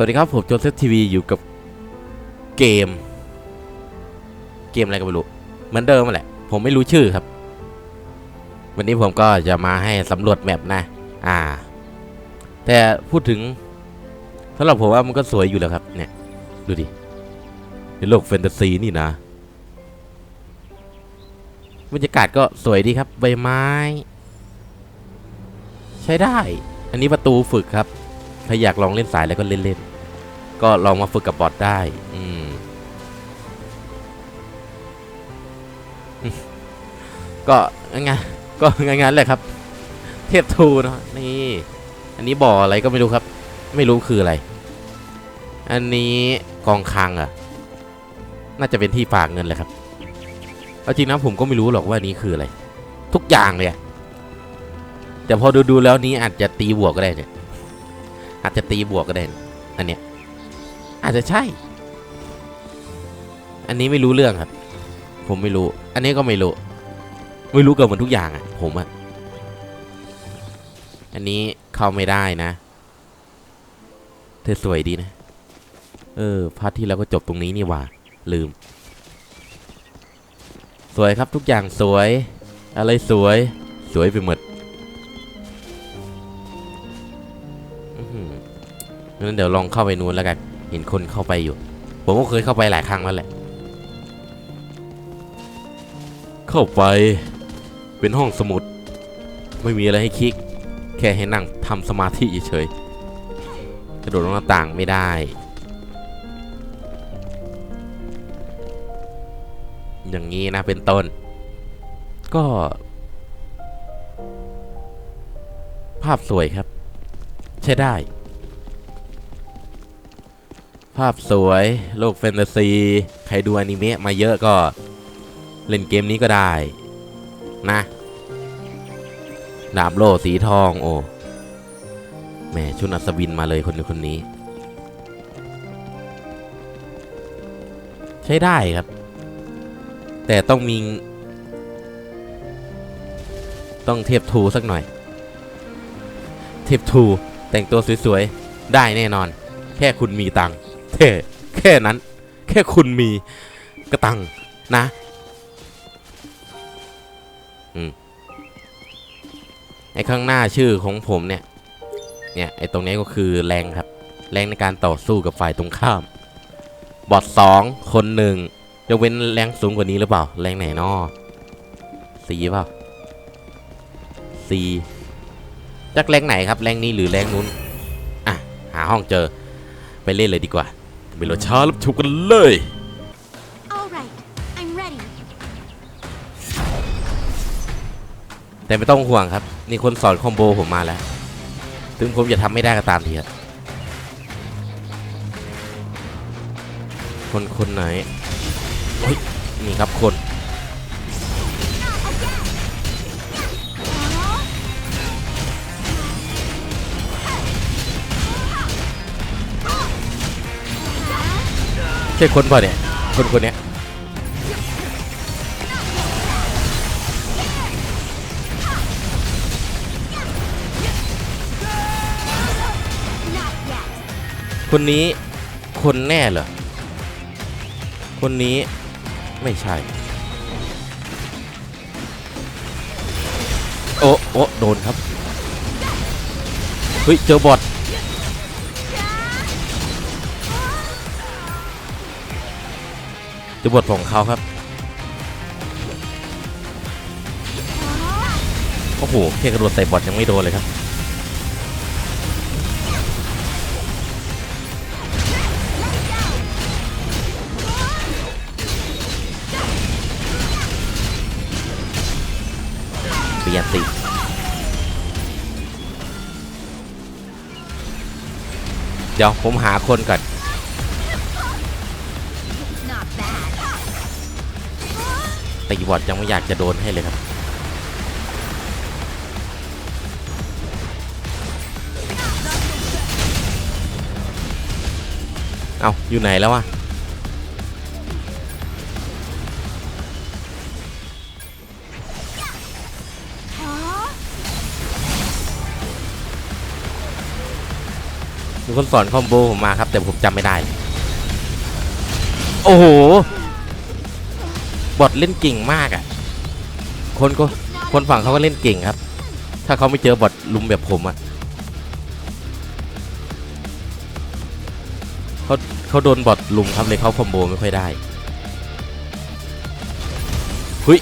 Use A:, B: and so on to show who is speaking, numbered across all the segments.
A: สวัสดีครับ ผมโจเซฟทีวีอยู่กับเกม เกมอะไรก็ไม่รู้เหมือนเดิมมาแหละ ผมไม่รู้ชื่อครับ วันนี้ผมก็จะมาให้สำรวจแมปนะ อ่า แต่พูดถึงสำหรับผมว่ามันก็สวยอยู่แล้วครับ เนี่ย ดูดิในโลกแฟนตาซีนี่นะบรรยากาศก็สวยดีครับ ใบไม้ ใช้ได้ อันนี้ประตูฝึกครับ ถ้าอยากลองเล่นสายแล้วก็เล่นๆ ก็ลองมาฝึกกับบอทได้ อืมก็งั้นก็งั้นๆแหละครับ เทพทูเนอะนี่ อันนี้บ่ออะไรก็ไม่รู้ครับ ไม่รู้คืออะไร อันนี้กองคังอะน่าจะเป็นที่ฝากเงินแหละครับเอาจริงนะผมก็ไม่รู้หรอกว่านี้คืออะไร ทุกอย่างเลยแต่พอดูๆแล้วนี้อาจจะตีบวกก็ได้เนี่ยอาจจะตีบวกก็ได้ อันเนี้ย อาจจะใช่ อันนี้ไม่รู้เรื่องครับ ผมไม่รู้ อันนี้ก็ไม่รู้ ไม่รู้เกือบหมดทุกอย่างอะผมอะอันนี้เข้าไม่ได้นะ เธอสวยดีนะ เออพาร์ทที่แล้วก็จบตรงนี้นี่หว่า ลืม สวยครับทุกอย่างสวย อะไรสวย สวยไปหมดงั้นเดี๋ยวลองเข้าไปนู้นแล้วกัน เห็นคนเข้าไปอยู่ ผมก็เคยเข้าไปหลายครั้งแล้วแหละ เข้าไปเป็นห้องสมุด ไม่มีอะไรให้คลิก แค่ให้นั่งทำสมาธิเฉยๆกระโดดลงหน้าต่างไม่ได้ อย่างนี้นะเป็นต้น ก็ ภาพสวยครับ ใช้ได้ ภาพสวย โลกแฟนตาซี ใครดูอนิเมะมาเยอะก็ เล่นเกมนี้ก็ได้ นะดาบโล่สีทองโอ้แม่ชุดอัศวินมาเลยคนนี้คนนี้ ใช้ได้ครับ แต่ต้องมี ต้องเทียบทูสักหน่อย เทียบทูแต่งตัวสวยๆ ได้แน่นอน แค่คุณมีตังค์ แค่แค่นั้น แค่คุณมีกระตังนะอืมไอ้ข้างหน้าชื่อของผมเนี่ย เนี่ยไอ้ตรงนี้ก็คือแรงครับ แรงในการต่อสู้กับฝ่ายตรงข้าม บอทสองคนหนึ่งยกเว้นแรงสูงกว่านี้หรือเปล่า แรงไหนนอสีเปล่าสีจากแรงไหนครับ แรงนี้หรือแรงนู้น อะ หาห้องเจอ ไปเล่นเลยดีกว่า ไปรอช้ารับชมกันเลย
B: All right, I'm ready.
A: แต่ไม่ต้องห่วงครับ นี่คนสอนคอมโบผมมาแล้ว ถึงผมจะทำไม่ได้ก็ตามทีครับคนคนไหนเฮ้ยนี่ครับคน ใช่คนเปล่ะเนี่ย คนคนเนี้ยคนนี้คนแน่เหรอ คนนี้ไม่ใช่ โอ้โอ้โดนครับ เฮ้ย เจอบอท เจอบทของเขาครับ โอ้โหแค่กระโดดใส่บอทยังไม่โดนเลยครับ เปลี่ยนติเดี๋ยวผมหาคนก่อน บอดยังไม่อยากจะโดนให้เลยครับ เอาอยู่ไหนแล้ววะมีคนสอนคอมโบผมมาครับ แต่ผมจำไม่ได้ โอ้โห บอทเล่นเก่งมากอะ่ะ คนก็คนฝั่งเขาก็เล่นเก่งครับ ถ้าเขาไม่เจอบอทลุมแบบผมอะ่ะเขาเขาโดนบอทลุมครับเลยเขาคอมโบไม่ค่อยได้หุย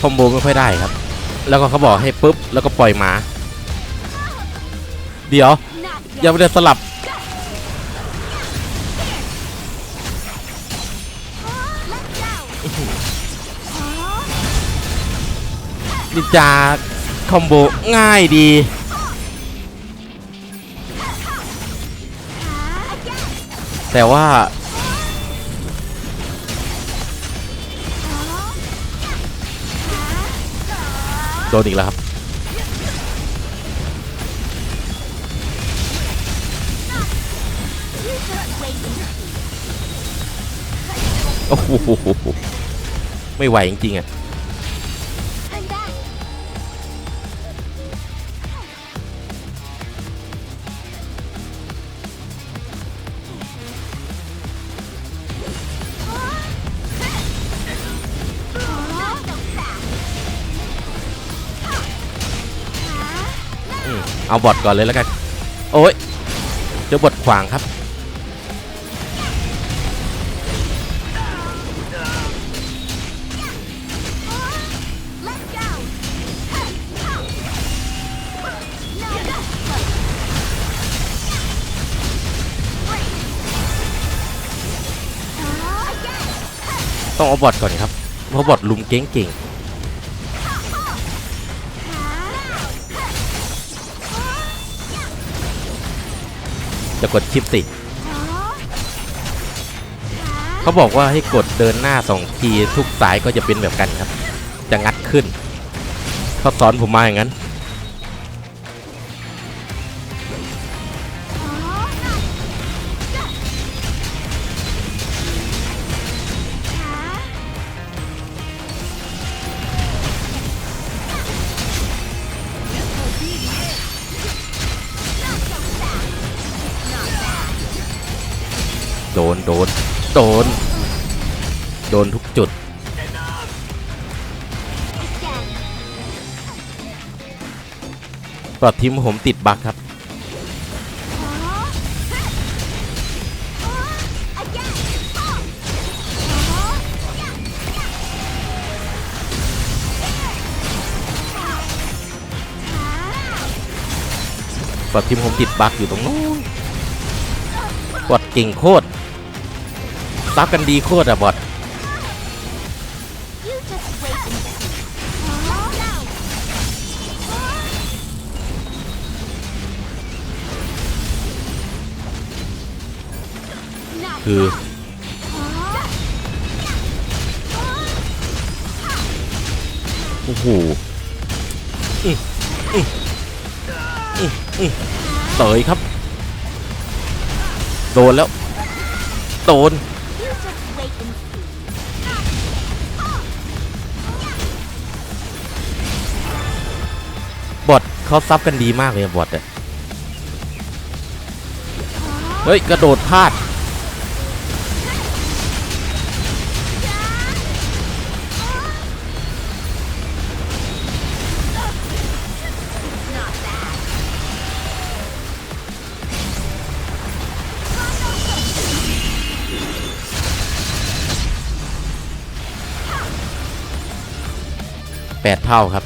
A: คอมโบไม่ค่อยได้ครับ แล้วก็เขาบอกให้ปุ๊บแล้วก็ปล่อยหมา เดี๋ยวยังไม่ได้สลับ นินจาคอมโบง่ายดี แต่ว่า โดนอีกแล้วครับโอ้โหไม่ไหวจริงๆอะ เอาบอทก่อนเลยแล้วกัน โอ้ยเจอบอทขวางครับ ต้องเอาบอทก่อนครับ เพราะบอทลุมเก่งเจะกดชิปสิเขาบอกว่าให้กดเดินหน้าสองทีทุกสายก็จะเป็นแบบกันครับ จะงัดขึ้นเขาสอนผมมาอย่างนั้น โดน โดน โดน โดนทุกจุด ปลอดทีมผมติดบั๊กครับบอททีมผมติดบั๊กอยู่ตรงนู้นบอทเก่งโคตร ตัฟกันดีโคตรอะบอทคือโอ้โหเตยครับ โดนแล้ว โดน
B: You just wait and see.
A: บอทเขาซับกันดีมากเลยอะบอทอะเฮ้ย กระโดดพลาด แปดเท่าครับ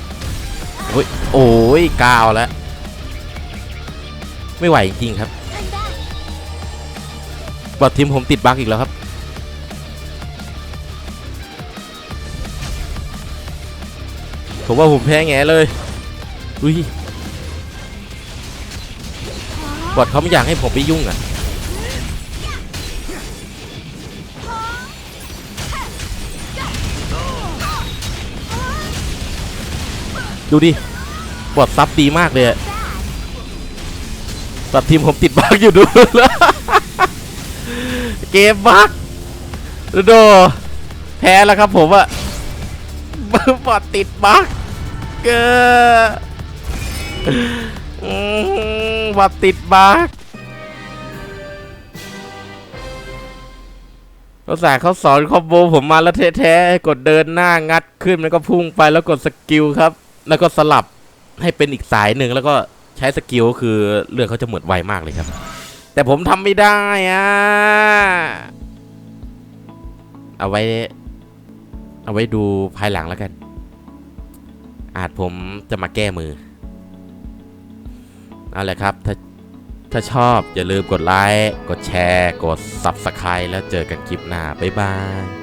A: โอ้ยโอ้ยกาวแล้ว ไม่ไหวจริงครับบอททีมผมติดบั๊กอีกแล้วครับผมว่าผมแพ้แงเลยอุ้ยบอทเขาไม่อยากให้ผมไปยุ่งอะ ดูดิบอทซับดีมากเลยอะบทีมผมติดบั๊กอยู่ดูเกมบั๊กโดแพ้แล้วครับผมอะบอดติดบั๊กเกอบอดติดบั๊กเขาสาเขาสอนคอมโบผมมาแล้วแท้ๆกดเดินหน้างัดขึ้นแล้วก็พุ่งไปแล้วกดสกิลครับ แล้วก็สลับให้เป็นอีกสายหนึ่งแล้วก็ใช้สกิลคือเลือดเขาจะหมดไวมากเลยครับ แต่ผมทำไม่ได้อะเอาไว้ เอาไว้ดูภายหลังแล้วกัน อาจผมจะมาแก้มือ เอาละครับ ถ้าถ้าชอบอย่าลืมกดไลค์ กดแชร์ กด Subscribe แล้วเจอกันคลิปหน้า บ๊ายบาย